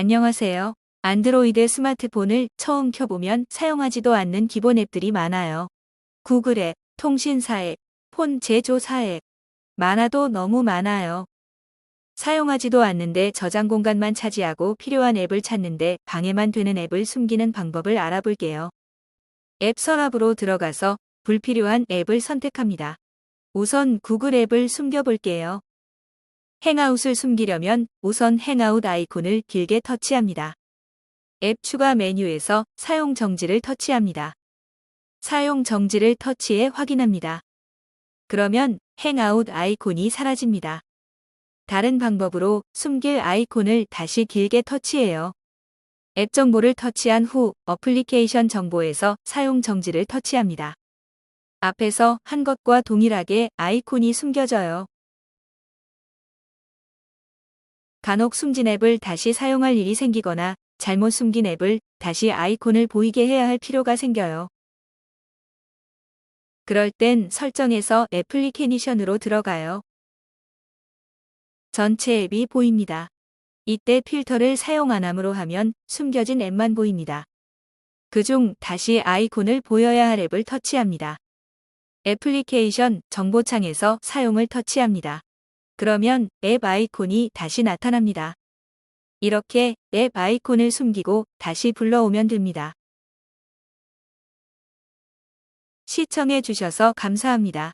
안녕하세요. 안드로이드 스마트폰을 처음 켜보면 사용하지도 않는 기본 앱들이 많아요. 구글 앱, 통신사 앱, 폰 제조사 앱. 많아도 너무 많아요. 사용하지도 않는데 저장 공간만 차지하고 필요한 앱을 찾는데 방해만 되는 앱을 숨기는 방법을 알아볼게요. 앱 서랍으로 들어가서 불필요한 앱을 선택합니다. 우선 구글 앱을 숨겨볼게요. 행아웃을 숨기려면 우선 행아웃 아이콘을 길게 터치합니다. 앱 추가 메뉴에서 사용 정지를 터치합니다. 사용 정지를 터치해 확인합니다. 그러면 행아웃 아이콘이 사라집니다. 다른 방법으로 숨길 아이콘을 다시 길게 터치해요. 앱 정보를 터치한 후 어플리케이션 정보에서 사용 정지를 터치합니다. 앞에서 한 것과 동일하게 아이콘이 숨겨져요. 간혹 숨진 앱을 다시 사용할 일이 생기거나 잘못 숨긴 앱을 다시 아이콘을 보이게 해야 할 필요가 생겨요. 그럴 땐 설정에서 애플리케이션으로 들어가요. 전체 앱이 보입니다. 이때 필터를 사용 안 함으로 하면 숨겨진 앱만 보입니다. 그중 다시 아이콘을 보여야 할 앱을 터치합니다. 애플리케이션 정보창에서 사용을 터치합니다. 그러면 앱 아이콘이 다시 나타납니다. 이렇게 앱 아이콘을 숨기고 다시 불러오면 됩니다. 시청해 주셔서 감사합니다.